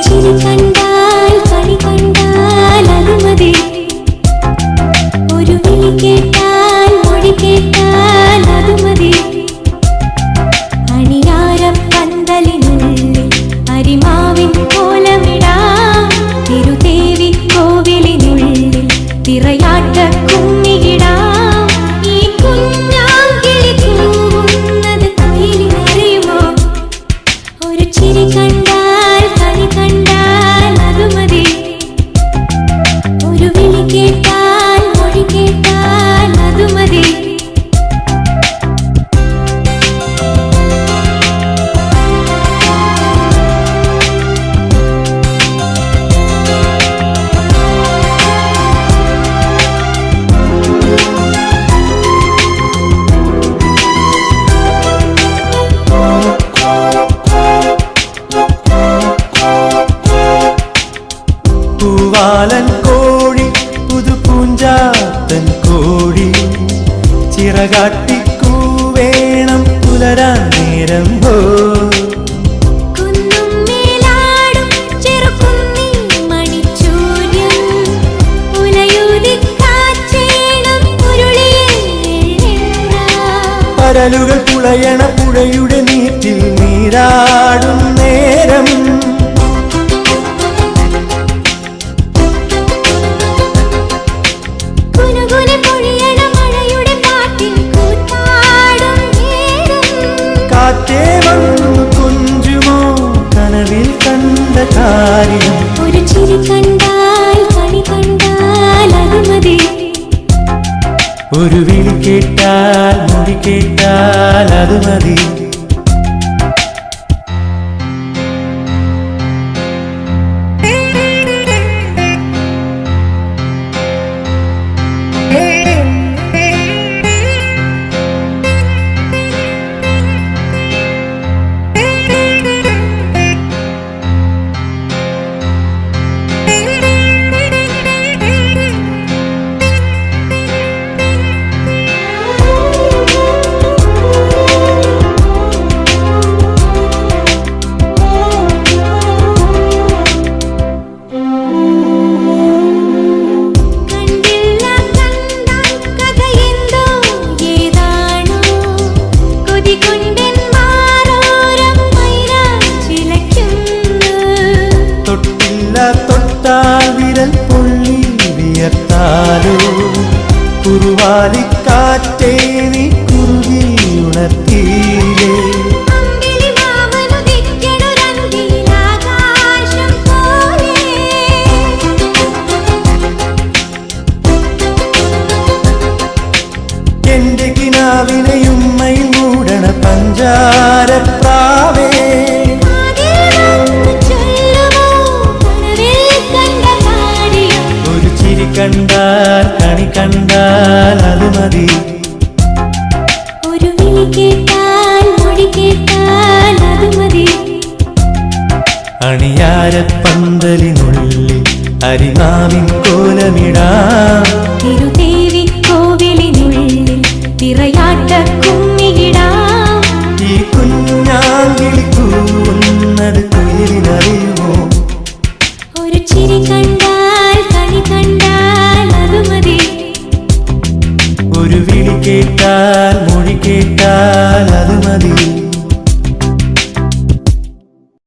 കണ്ടാൽ കണ്ടാൽ അത് മതി ഒരു വിളി കേട്ട കാട്ടിക്കൂ വേണം പുലരാൻ നേരം ഹോ പരലുകൾ പുളയണ പുഴയുടെ നീറ്റിൽ നീരാടും നേരം. ഒരു വിളി കേട്ടാൽ മുടി കേട്ടാൽ അത് മതി. വിയർത്താലോ കുറുവാലിക്കാറ്റേ നീ കുറുകി ഉണർത്തിയിലേ അമ്പിളി മാമനുദിക്കണൊരന്തിയിലാകാശം പോലെ. എന്റെ കിനാവിനെയുമ്മയിൽ മൂടണ പഞ്ചാരപ്രാവേ കണി കണ്ടാൽ അത് മതി. ഒരു വിളി കേട്ടാൽ മൊഴി കേട്ടാൽ അത് മതി. അണിയാരപ്പന്തലിനുള്ളിൽ അരിമാവിൻ കോലമിടാം. തിരുദേവി കോവിലിനുള്ളിൽ തിറയാട്ട കുമ്മിയിടാം ഈ കുഞ്ഞാങ്കിളി ഒരു വിളി കേട്ടാൽ മൊഴി കേട്ടാൽ അത് മതി